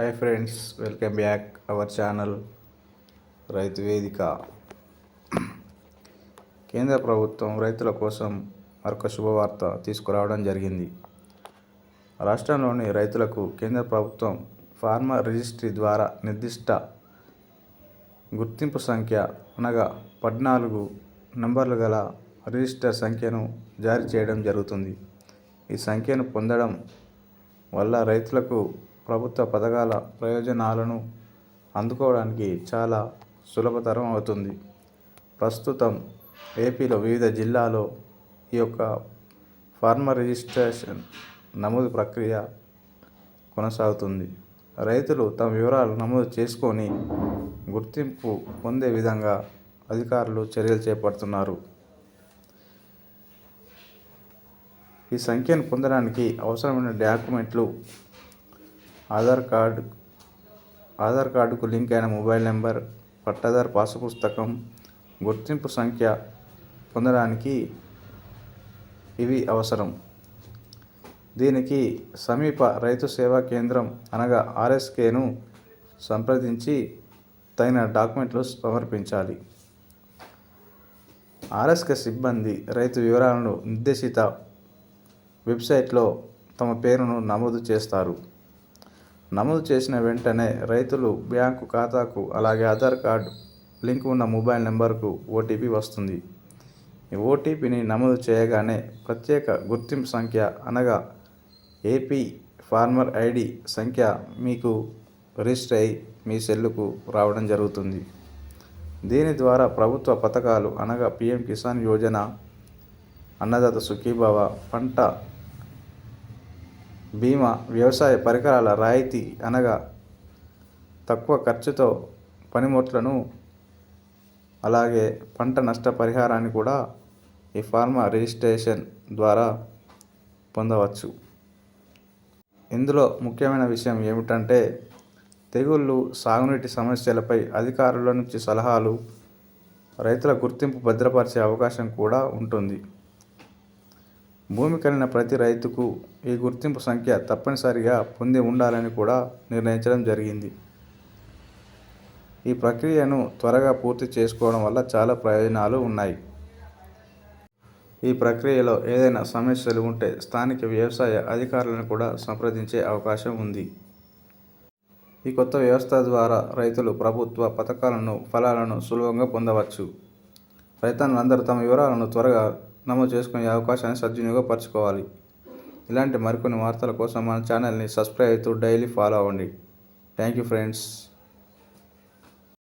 Hi friends welcome back our channel Raithu Vedika కేంద్ర ప్రభుత్వం రైతుల కోసం మరొక శుభవార్త తీసుకురావడం జరిగింది. రాష్ట్రంలోని రైతులకు కేంద్ర ప్రభుత్వం ఫార్మర్ రిజిస్ట్రీ ద్వారా నిర్దిష్ట గుర్తింపు సంఖ్య అనగా పద్నాలుగు నంబర్లు గల రిజిస్టర్ సంఖ్యను జారీ చేయడం జరుగుతుంది. ఈ సంఖ్యను పొందడం వల్ల రైతులకు ప్రభుత్వ పథకాల ప్రయోజనాలను అందుకోవడానికి చాలా సులభతరం అవుతుంది. ప్రస్తుతం ఏపీలో వివిధ జిల్లాలో ఈ యొక్క ఫార్మర్ రిజిస్ట్రేషన్ నమోదు ప్రక్రియ కొనసాగుతుంది. రైతులు తమ వివరాలు నమోదు చేసుకొని గుర్తింపు పొందే విధంగా అధికారులు చర్యలు చేపడుతున్నారు. ఈ సంఖ్యను పొందడానికి అవసరమైన డాక్యుమెంట్లు ఆధార్ కార్డు ఆధార్ కార్డుకు లింక్ అయిన మొబైల్ నెంబర్ పట్టాదారు పాసు పుస్తకం గుర్తింపు సంఖ్య పొందడానికి ఇవి అవసరం. దీనికి సమీప రైతు సేవా కేంద్రం అనగా ఆర్ఎస్కేను సంప్రదించి తగిన డాక్యుమెంట్లు సమర్పించాలి. ఆర్ఎస్కే సిబ్బంది రైతు వివరాలను నిర్దేశిత వెబ్సైట్లో తమ పేరును నమోదు చేస్తారు. నమోదు చేసిన వెంటనే రైతులు బ్యాంకు ఖాతాకు అలాగే ఆధార్ కార్డు లింక్ ఉన్న మొబైల్ నెంబర్కు ఓటీపీ వస్తుంది. ఈ ఓటీపీని నమోదు చేయగానే ప్రత్యేక గుర్తింపు సంఖ్య అనగా ఏపీ ఫార్మర్ ఐడి సంఖ్య మీకు రిజిస్టర్ అయి మీ సెల్లుకు రావడం జరుగుతుంది. దీని ద్వారా ప్రభుత్వ పథకాలు అనగా పిఎం కిసాన్ యోజన అన్నదాత సుఖీభావ పంట బీమా వ్యవసాయ పరికరాల రాయితీ అనగా తక్కువ ఖర్చుతో పనిముట్లను అలాగే పంట నష్ట పరిహారాన్ని కూడా ఈ ఫార్మా రిజిస్ట్రేషన్ ద్వారా పొందవచ్చు. ఇందులో ముఖ్యమైన విషయం ఏమిటంటే తెగుళ్ళు సాగునీటి సమస్యలపై అధికారుల నుంచి సలహాలు రైతుల గుర్తింపు భద్రపరిచే అవకాశం కూడా ఉంటుంది. భూమి కలిగిన ప్రతి రైతుకు ఈ గుర్తింపు సంఖ్య తప్పనిసరిగా పొంది ఉండాలని కూడా నిర్ణయించడం జరిగింది. ఈ ప్రక్రియను త్వరగా పూర్తి చేసుకోవడం వల్ల చాలా ప్రయోజనాలు ఉన్నాయి. ఈ ప్రక్రియలో ఏదైనా సమస్యలు ఉంటే స్థానిక వ్యవసాయ అధికారులను కూడా సంప్రదించే అవకాశం ఉంది. ఈ కొత్త వ్యవస్థ ద్వారా రైతులు ప్రభుత్వ పథకాలను ఫలాలను సులభంగా పొందవచ్చు. రైతన్నులందరూ తమ వివరాలను త్వరగా నమోదు చేసుకునే అవకాశాన్ని సద్వినియోగపరచుకోవాలి. ఇలాంటి మరికొన్ని వార్తల కోసం మన ఛానల్ని సబ్స్క్రైబ్ అవుతూ డైలీ ఫాలో అవ్వండి. Thank you friends.